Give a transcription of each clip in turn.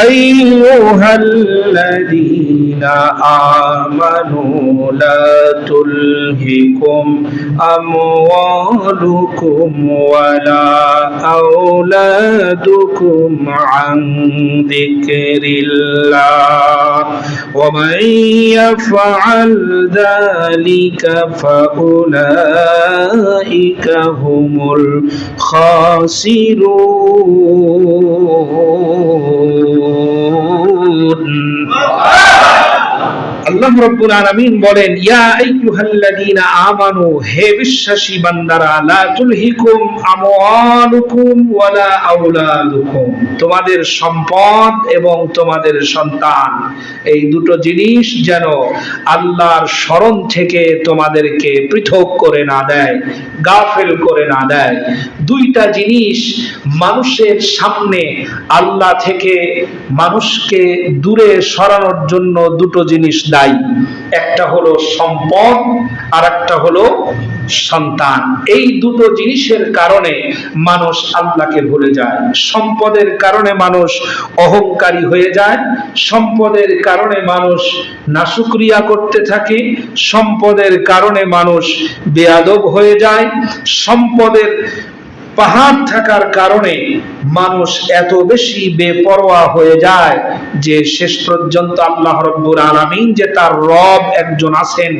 أيها الذين آمنوا لا تلهكم أموالكم ولا أولادكم عن ذكر الله ومن يفعل ذلك فأولئك هم الخاسرون আল্লাহ রব্বুল আলামিন বলেন, ইয়া আইয়ুহাল্লাযীনা আমানু, হে বিশ্বাসী বান্দারা, লা তুলহিকুম আমওয়ালুকুম ওয়ালা আওলাদুকুম। তোমাদের সম্পদ এবং তোমাদের সন্তান, এই দুটো জিনিস যেন আল্লাহর স্মরণ থেকে তোমাদেরকে পৃথক করে না দেয়, গাফেল করে না দেয়। দুইটা জিনিস মানুষের সামনে আল্লাহ থেকে মানুষকে দূরে সরানোর জন্য দুটো জিনিস দায়ী। একটা হলো সম্পদ আর একটা হলো সন্তান। এই দুটো জিনিসের কারণে মানুষ আল্লাহকে ভুলে যায়। সম্পদের কারণে মানুষ অহংকারী হয়ে যায়। সম্পদের কারণে মানুষ নাশুক্রিয়া করতে থাকে। সম্পদের কারণে মানুষ বেয়াদব হয়ে যায়। সম্পদের পাহাড় থাকার কারণে মানুষ এত বেশি বেপরোয়া হয়ে যায় যে শেষ পর্যন্ত আল্লাহ রব্বুর আলামিন যে তার রব একজন আছেন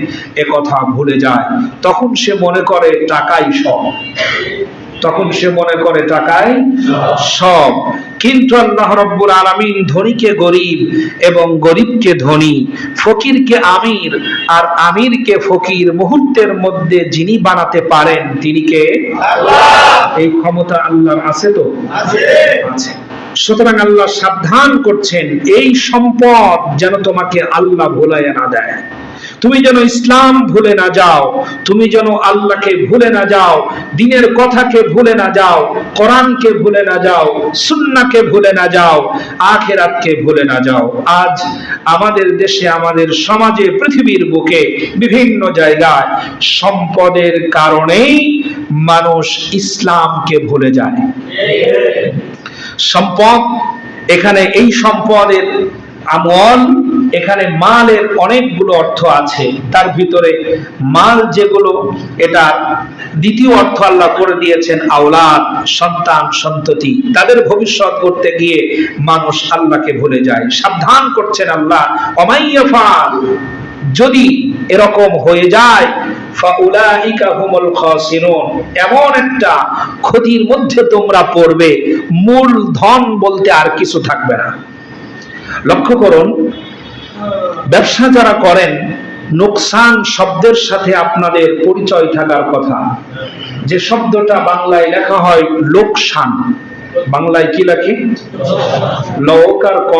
কথা ভুলে যায়। তখন সে মনে করে, টাকাই সব। তখন সে মনে করে টাকায় সব। কিন্তু আল্লাহ রব্বুর আলামিন ধনীকে গরিব এবং গরিবকে ধনী ফকিরকে আমির আর আমিরকে ফকির মুহূর্তের মধ্যে যিনি বানাতে পারেন তিনি কে? এই ক্ষমতা আল্লাহর আছে তো? আছে। সুতরাং আল্লাহ সাবধান করছেন এই সম্পদ যেন তোমাকে আল্লাহ ভুলাইয়া না দেয়। তুমি যেন ইসলাম ভুলে না যাও, তুমি যেন আল্লাহকে ভুলে না যাও, দিনের কথাকে ভুলে না যাও, কোরআনকে ভুলে না যাও সুন্নাকে ভুলে না যাও, আখেরাতকে ভুলে না যাও। আজ আমাদের দেশে, আমাদের সমাজে, পৃথিবীর বুকে বিভিন্ন জায়গায় সম্পদের কারণেই মানুষ ইসলামকে ভুলে যায়। সম্পদ, এখানে এই সম্পদের আমল এখানে মালের অনেকগুলো অর্থ আছে। তার ভিতরে মাল যেগুলো, এটা দ্বিতীয় অর্থ আল্লাহ করে দিয়েছেন, আওলাদ, সন্তান, সন্ততি। তাদের ভবিষ্যৎ করতে গিয়ে মানুষ আল্লাহকে ভুলে যায়। সাবধান করছেন আল্লাহ অমাইয়াফাল যদি এরকম হয়ে যায় এমন একটা ক্ষতির মধ্যে তোমরা পড়বে মূল ধন বলতে আর কিছু থাকবে না। লক্ষ্য করুন ব্যবসা যারা করেন, নোকসান শব্দের সাথে আপনাদের পরিচয় থাকার কথা। যে শব্দটা বাংলায় লেখা হয়, লোকসান। বাংলায় কি লেখে? লোক আর ক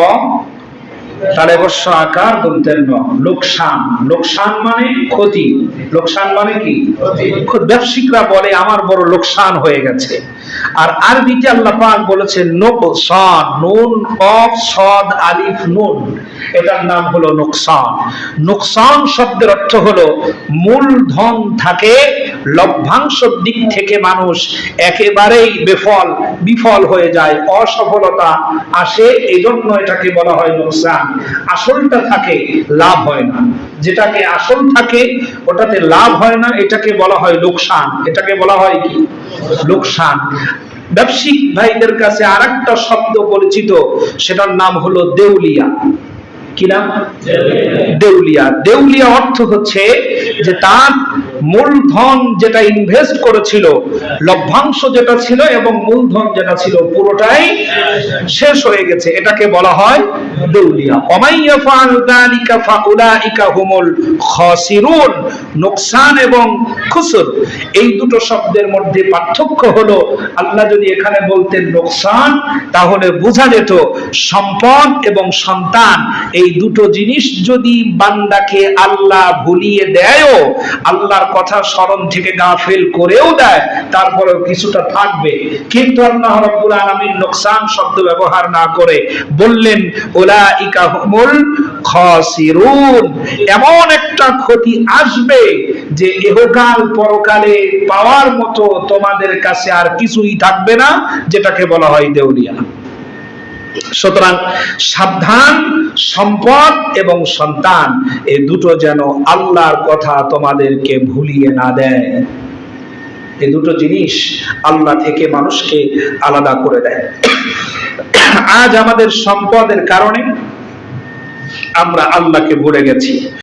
তারে বর্ষ আকার দন্তের লোকসান। লোকসান মানে ক্ষতি। লোকসান মানে কি? ব্যবসায়িকরা বলে আমার বড় লোকসান হয়ে গেছে। আর আরবিতে আল্লাহ পাক বলেছেন নোকসান নুন কফ সদ আলিফ নুন। এটার নাম হলো নোকসান। নোকসান শব্দের অর্থ হলো মূলধন থাকে লভ্যাংশ দিক থেকে মানুষ একেবারেই বেফল, বিফল হয়ে যায়, অসফলতা আসে এই জন্য এটাকে বলা হয় নোকসান আসলটা থাকে, লাভ হয় না। যেটাকে আসল থাকে, ওটাতে লাভ হয় না, এটাকে বলা হয় লোকসান। এটাকে বলা হয় কি? লোকসান। ব্যবসায়িক ভাইদের কাছে আর একটা শব্দ পরিচিত, সেটার নাম হলো দেউলিয়া। কি নাম? দেউলিয়া। দেউলিয়া অর্থ হচ্ছে যে তার মূলধন যেটা ইনভেস্ট করেছিল, লভ্যাংশ যেটা ছিল এবং মূলধন যেটা ছিল পুরোটাই শেষ হয়ে গেছে। এটাকে বলা হয় দেউলিয়া। অমাইয়া ফাল ফাউলাইকা হুমুল নোকসান এবং খুসর। এই দুটো শব্দের মধ্যে পার্থক্য হলো, আল্লাহ যদি এখানে বলতেন নোকসান, তাহলে বোঝা যেত সম্পদ এবং সন্তান। এই দুটো জিনিস যদি বান্দাকে আল্লাহ ভুলিয়ে দেয়ও, আল্লাহর কথা স্মরণ থেকে গাফেল করেও দেয়, তারপরেও কিছুটা থাকবে। কিন্তু আল্লাহ রাব্বুল আলামিন নোকসান শব্দ ব্যবহার না করে বললেন, উলাইকা হুমুল খাসিরুন। এমন একটা ক্ষতি আসবে যে ইহকাল পরকালে পাওয়ার মতো তোমাদের কাছে আর কিছুই থাকবে না, যেটাকে বলা হয় দেউলিয়া। সুতরাং সাবধান, সম্পদ এবং সন্তান, এই দুটো যেন আল্লাহর কথা তোমাদেরকে ভুলিয়ে না দেয়। এই দুটো জিনিস আল্লাহ থেকে মানুষকে আলাদা করে দেয়। আজ আমাদের সম্পদের কারণে আমরা আল্লাহকে ভুলে গেছি।